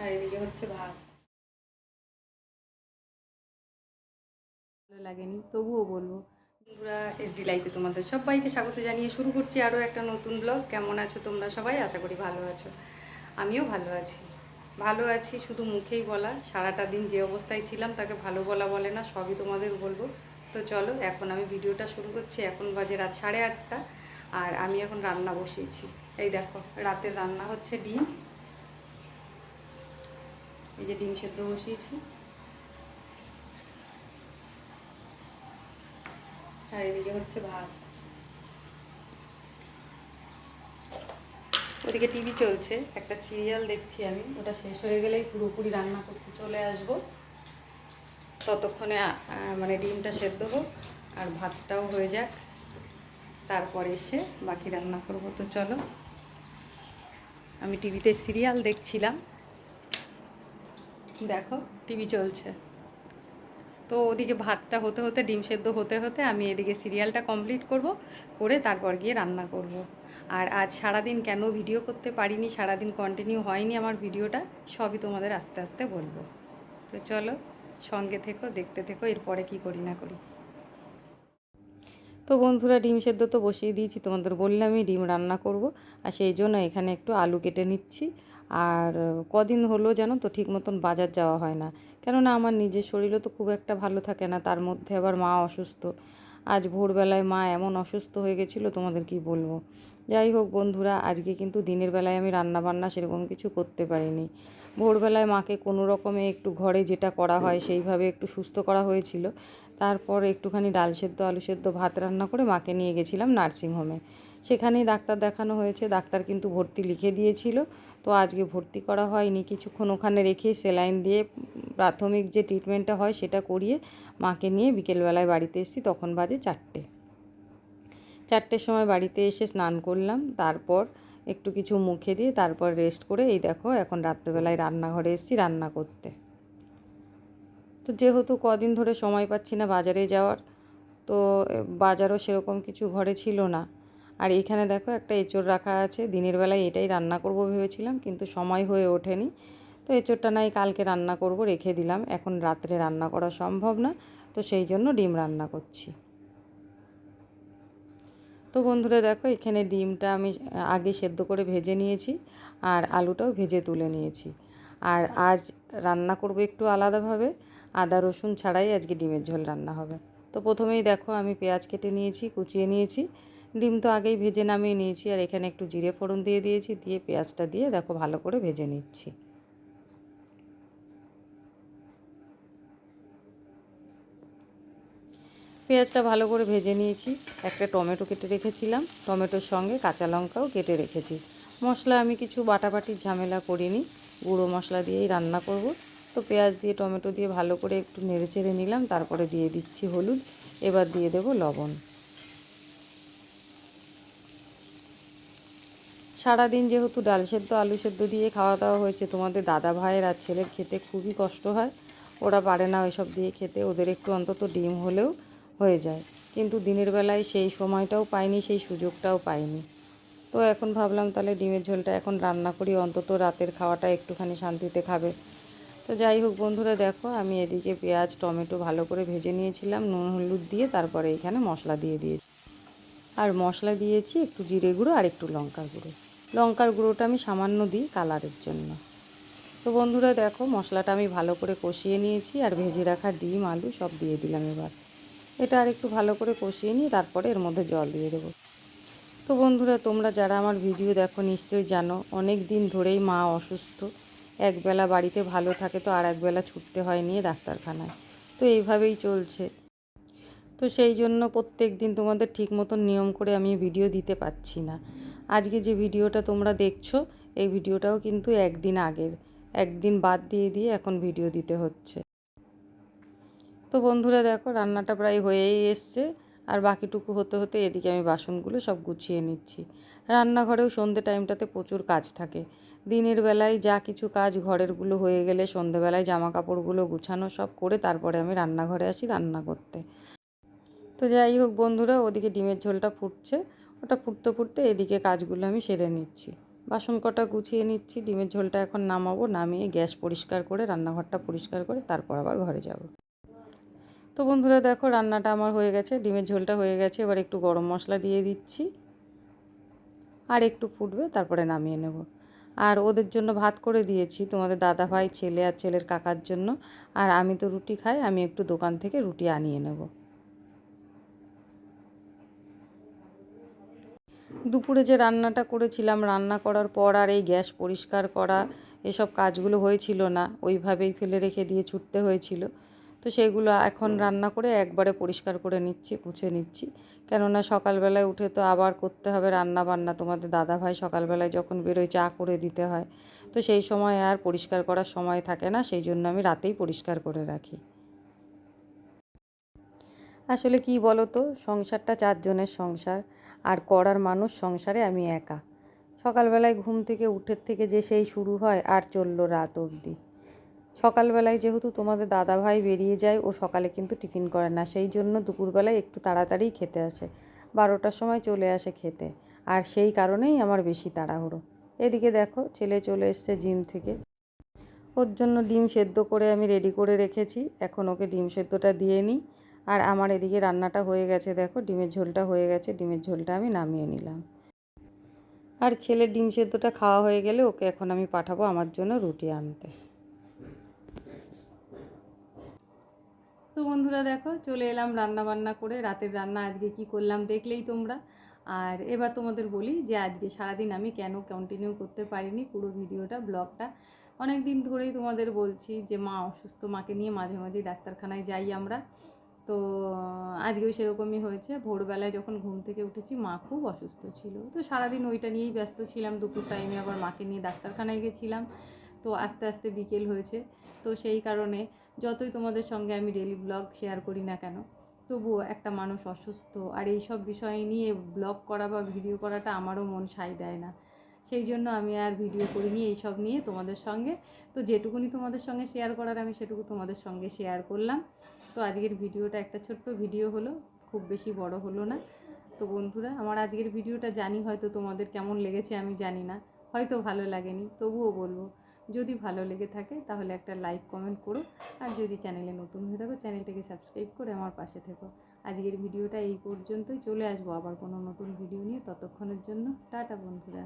আর এদিকে হচ্ছে ভাত। ভালো লাগেনি, তবুও বলব। বন্ধুরা এসডি লাইফে তোমাদের সবাইকে স্বাগত জানিয়ে শুরু করছি আরও একটা নতুন ব্লগ। কেমন আছো তোমরা সবাই? আশা করি ভালো আছো। আমিও ভালো আছি। ভালো আছি শুধু মুখেই বলা। সারাটা দিন যে অবস্থায় ছিলাম তাকে ভালো বলা বলে না, সবই তোমাদের বলব। তো চলো, এখন আমি ভিডিওটা শুরু করছি। এখন বাজে রাত সাড়ে আটটা। আর আমি এখন রান্না বসিয়েছি। এই দেখো, রাতের রান্না হচ্ছে ডিম। এই যে ডিম সেদ্ধ বসিয়েছি। আর এদিকে হচ্ছে ভাত। ওদিকে টিভি চলছে, একটা সিরিয়াল দেখছি আমি। ওটা শেষ হয়ে গেলেই পুরোপুরি রান্না করতে চলে আসব। ততক্ষণে মানে ডিমটা সেদ্ধ হোক, আর ভাতটাও হয়ে যাক। তারপরে এসে বাকি রান্না করব। তো চলো, আমি টিভিতে সিরিয়াল দেখছিলাম। দেখো। টিভি চলছে। তো ওদিকে ভাতটা হতে হতে, ডিম সেদ্ধ হতে হতে আমি এদিকে সিরিয়ালটা কমপ্লিট করব, করে তারপর গিয়ে রান্না করব। আর আজ সারাদিন কেন ভিডিও করতে পারিনি, সারাদিন কন্টিনিউ হয়নি আমার ভিডিওটা, সবই তোমাদের আস্তে আস্তে বলব। তো চলো, সঙ্গে থেকো, দেখতে থেকো, এরপরে কি করি না করি। তো বন্ধুরা ডিম সেদ্ধ তো বসিয়ে দিয়েছি, তোমাদের বললামই ডিম রান্না করব। আর সেই জন্য এখানে একটু আলু কেটে নিচ্ছি। আর কদিন হলো জানো তো ঠিক মতন বাজার যাওয়া হয় না। কেননা আমার নিজের শরীরও তো খুব একটা ভালো থাকে না, তার মধ্যে আবার মা অসুস্থ। আজ ভোরবেলায় মা এমন অসুস্থ হয়ে গেছিল, তোমাদের কি বলব? যাই হোক বন্ধুরা, আজকে কিন্তু দিনের বেলায় আমি রান্না বান্না সেরকম কিছু করতে পারিনি। ভোরবেলায় মাকে কোনো রকমে একটু ঘরে যেটা করা হয় সেইভাবে একটু সুস্থ করা হয়েছিল। তারপর একটুখানি ডাল সেদ্ধ, আলু সেদ্ধ, ভাত রান্না করে মাকে নিয়ে গেছিলাম নার্সিংহোমে সেখানেই ডাক্তার দেখানো হয়েছে, ডাক্তার কিন্তু ভর্তি লিখে দিয়েছিল। তো আজকে ভর্তি করা হয়নি, কিছুক্ষণ ওখানে রেখে সেলাইন দিয়ে প্রাথমিক যে ট্রিটমেন্টটা হয় সেটা করিয়ে মাকে নিয়ে বিকেলবেলায় বাড়িতে এসেছি, তখন বাজে চারটে। চারটের সময় বাড়িতে এসে স্নান করলাম, তারপর একটু কিছু মুখে দিয়ে তারপর রেস্ট করে এই দেখো এখন রাত্রেবেলায় রান্নাঘরে এসেছি, রান্না করতে। তো যেহেতু কদিন ধরে সময় পাচ্ছি না বাজারে যাওয়ার, তো বাজারও সেরকম কিছু ঘরে ছিল না। আর এখানে দেখো একটা এঁচড় রাখা আছে, দিনের বেলায় এটাই রান্না করব ভেবেছিলাম, কিন্তু সময় হয়ে ওঠেনি। তো এঁচড়টা নাই, কালকে রান্না করব, রেখে দিলাম, এখন রাত্রে রান্না করা সম্ভব না, তো সেই জন্য ডিম রান্না করছি। তো বন্ধুরা দেখো, এখানে ডিমটা আমি আগে সেদ্ধ করে ভেজে নিয়েছি, আর আলুটাও ভেজে তুলে নিয়েছি। আর আজ রান্না করব একটু আলাদাভাবে আদা, রসুন ছাড়াই আজকে ডিমের ঝোল রান্না হবে। তো প্রথমেই দেখো আমি পেঁয়াজ কেটে নিয়েছি, কুচিয়ে নিয়েছি। ডিম তো আগেই ভেজে নামিয়ে নিয়েছি আর এখানে একটু জিরে ফোড়ন দিয়ে দিয়েছি, দিয়ে পেঁয়াজটা দিয়ে দেখো ভালো করে ভেজে নিচ্ছি। পেঁয়াজটা ভালো করে ভেজে নিয়েছি। একটা টমেটো কেটে রেখেছিলাম, টমেটোর সঙ্গে কাঁচা লঙ্কাও কেটে রেখেছি। মশলা আমি কিছু বাটাবাটির ঝামেলা করিনি, গুঁড়ো মশলা দিয়েই রান্না করব। তো পেঁয়াজ দিয়ে, টমেটো দিয়ে ভালো করে একটু নেড়ে চেড়ে নিলাম, তারপরে দিয়ে দিচ্ছি হলুদ। এবার দিয়ে দেব লবণ। সারাদিন যেহেতু ডাল সেদ্ধ, আলু সেদ্ধ দিয়ে খাওয়া দাওয়া হয়েছে, তোমাদের দাদা ভাইয়ের আর ছেলের খেতে খুবই কষ্ট হয়। ওরা পারে না ওইসব দিয়ে খেতে, ওদের একটু অন্তত ডিম হলেও হয়ে যায়। কিন্তু দিনের বেলায় সেই সময়টাও পাইনি, সেই সুযোগটাও পাইনি। তো এখন ভাবলাম তাহলে ডিমের ঝোলটা এখন রান্না করি, অন্তত রাতের খাওয়াটা একটুখানি শান্তিতে খাবে। তো যাই হোক বন্ধুরা, দেখো আমি এদিকে পেঁয়াজ, টমেটো ভালো করে ভেজে নিয়েছিলাম, নুন, হলুদ দিয়ে তারপরে এখানে মশলা দিয়ে দিয়েছি। আর মশলা দিয়েছি একটু জিরে গুঁড়ো আর একটু লঙ্কার গুঁড়ো। লঙ্কার গুঁড়োটা আমি সামান্য দিই কালারের জন্য। তো বন্ধুরা, দেখো মশলাটা আমি ভালো করে কষিয়ে নিয়েছি আর ভেজে রাখা ডিম, আলু সব দিয়ে দিলাম এবার। এটা আর একটু ভালো করে কষিয়ে নিয়ে তারপরে এর মধ্যে জল দিয়ে দেবো। তো বন্ধুরা, তোমরা যারা আমার ভিডিও দেখো, নিশ্চয়ই জানো, অনেক দিন ধরেই মা অসুস্থ। একবেলা বাড়িতে ভালো থাকে তো আর একবেলা ছুটতে হয় নিয়ে ডাক্তারখানায়। তো এইভাবেই চলছে। তো সেই জন্য প্রত্যেক দিন তোমাদের ঠিক মতন নিয়ম করে আমি ভিডিও দিতে পারছি না। আজকে যে ভিডিওটা তোমরা দেখছ, এই ভিডিওটাও কিন্তু একদিন আগের। একদিন বাদ দিয়ে দিয়ে এখন ভিডিও দিতে হচ্ছে। তো বন্ধুরা দেখো, রান্নাটা প্রায় হয়েই এসছে। আর বাকিটুকু হতে হতে এদিকে আমি বাসনগুলো সব গুছিয়ে নিচ্ছি। রান্নাঘরেও সন্ধে টাইমটাতে প্রচুর কাজ থাকে। দিনের বেলায় যা কিছু কাজ ঘরেরগুলো হয়ে গেলে সন্ধেবেলায় জামা কাপড়গুলো গুছানো সব করে তারপরে আমি রান্নাঘরে আসি রান্না করতে। তো যাই হোক বন্ধুরা, ওদিকে ডিমের ঝোলটা ফুটছে। ওটা ফুটতে ফুটতে এদিকে কাজগুলো আমি সেরে নিচ্ছি। বাসন কটা গুছিয়ে নিচ্ছি, ডিমের ঝোলটা এখন নামাবো, নামিয়ে গ্যাস পরিষ্কার করে, রান্নাঘরটা পরিষ্কার করে তারপর আবার ঘরে যাব। তো বন্ধুরা দেখো রান্নাটা আমার হয়ে গেছে, ডিমের ঝোলটা হয়ে গেছে, এবার একটু গরম মশলা দিয়ে দিচ্ছি। আর একটু ফুটবে, তারপরে নামিয়ে নেব। আর ওদের জন্য ভাত করে দিয়েছি তোমাদের দাদা ভাই, ছেলে আর ছেলের কাকার জন্য। আর আমি তো রুটি খাই, আমি একটু দোকান থেকে রুটি আনিয়ে নেব। দুপুরে যে রান্নাটা করেছিলাম, রান্না করার পর আর এই গ্যাস পরিষ্কার করা, এসব কাজগুলো হয়েছিল না। ওইভাবেই ফেলে রেখে দিয়ে ছুটতে হয়েছিল। তো সেগুলো এখন রান্না করে একবারে পরিষ্কার করে নিচ্ছি মুছে নিচ্ছি। কেননা সকালবেলায় উঠে তো আবার করতে হবে রান্না বান্না তোমাদের দাদা ভাই সকালবেলায় যখন বেরোয় চা করে দিতে হয়। তো সেই সময় আর পরিষ্কার করার সময় থাকে না সেই জন্য আমি রাতেই পরিষ্কার করে রাখি। আসলে কি বলো তো সংসারটা চারজনের সংসার। আর করার মানুষ সংসারে আমি একা। সকালবেলায় ঘুম থেকে উঠের থেকে যে সেই শুরু হয় আর চলল রাত অবধি। সকালবেলায় যেহেতু তোমাদের দাদা ভাই বেরিয়ে যায়, ও সকালে কিন্তু টিফিন করে না। সেই জন্য দুপুরবেলায় একটু তাড়াতাড়ি খেতে আসে। বারোটার সময় চলে আসে খেতে। আর সেই কারণেই আমার বেশি তাড়াহুড়ো। এদিকে দেখো, ছেলে চলে এসছে জিম থেকে। ওর জন্য ডিম সেদ্ধ করে আমি রেডি করে রেখেছি। এখন ওকে ডিম সেদ্ধটা দিয়ে নিই। আর আমার এদিকে রান্নাটা হয়ে গেছে, দেখো, ডিমের ঝোলটা হয়ে গেছে। ডিমের ঝোলটা আমি নামিয়ে নিলাম। আর ছেলের ডিম সেদ্ধটা খাওয়া হয়ে গেলে ওকে এখন আমি পাঠাবো আমার জন্য রুটি আনতে। তো বন্ধুরা দেখো, চলে এলাম রান্না বান্না করে। রাতের রান্না আজকে কি করলাম দেখলেই তোমরা। আর এবার তোমাদের বলি যে আজকে সারাদিন আমি কেন কন্টিনিউ করতে পারিনি পুরো ভিডিওটা, ব্লগটা। অনেক দিন ধরেই তোমাদের বলছি যে মা অসুস্থ, মাকে নিয়ে মাঝে মাঝে ডাক্তারখানায় যাই আমরা। তো আজকেও সেরকমই হয়েছে। ভোরবেলায় যখন ঘুম থেকে উঠেছি, মা খুব অসুস্থ ছিল। তো সারাদিন ওইটা নিয়েই ব্যস্ত ছিলাম। দুপুর টাইমে আবার মাকে নিয়ে ডাক্তারখানায় গেছিলাম। তো আস্তে আস্তে বিকেল হয়েছে। তো সেই কারণে যতই তোমাদের সঙ্গে আমি ডেলি ব্লগ শেয়ার করি না কেন, তবুও একটা মানুষ অসুস্থ আর এই সব বিষয় নিয়ে ব্লগ করা বা ভিডিও করাটা আমারও মন সাই দেয় না। সেই জন্য আমি আর ভিডিও করিনি এইসব নিয়ে তোমাদের সঙ্গে। তো যেটুকুনি তোমাদের সঙ্গে শেয়ার করার আমি সেটুকু তোমাদের সঙ্গে শেয়ার করলাম। তো আজকের ভিডিওটা একটা ছোট্ট ভিডিও হলো, খুব বেশি বড় হলো না। তো বন্ধুরা, আমার আজকের ভিডিওটা জানি হয়তো তোমাদের কেমন লেগেছে, আমি জানি না। হয়তো ভালো লাগেনি, তবুও বলব। যদি ভালো লেগে থাকে তাহলে একটা লাইক, কমেন্ট করো। আর যদি চ্যানেলে নতুন হয়ে থাকো, চ্যানেলটাকে সাবস্ক্রাইব করে আমার পাশে থেকো। আজকের ভিডিওটা এই পর্যন্তই। চলে আসব আবার কোনো নতুন ভিডিও নিয়ে ততক্ষণের জন্য। টাটা বন্ধুরা।